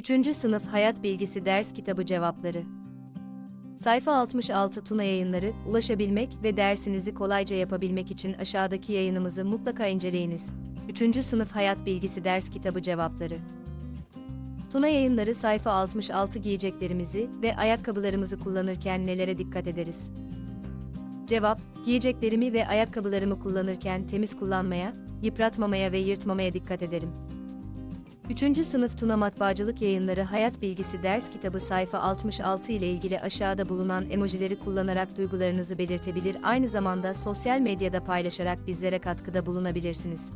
3. Sınıf Hayat Bilgisi Ders Kitabı Cevapları Sayfa 66 Tuna Yayınları, ulaşabilmek ve dersinizi kolayca yapabilmek için aşağıdaki yayınımızı mutlaka inceleyiniz. 3. Sınıf Hayat Bilgisi Ders Kitabı Cevapları Tuna Yayınları sayfa 66 giyeceklerimizi ve ayakkabılarımızı kullanırken nelere dikkat ederiz? Cevap, giyeceklerimi ve ayakkabılarımı kullanırken temiz kullanmaya, yıpratmamaya ve yırtmamaya dikkat ederim. 3. Sınıf Tuna Matbaacılık Yayınları Hayat Bilgisi Ders Kitabı sayfa 66 ile ilgili aşağıda bulunan emojileri kullanarak duygularınızı belirtebilir aynı zamanda sosyal medyada paylaşarak bizlere katkıda bulunabilirsiniz.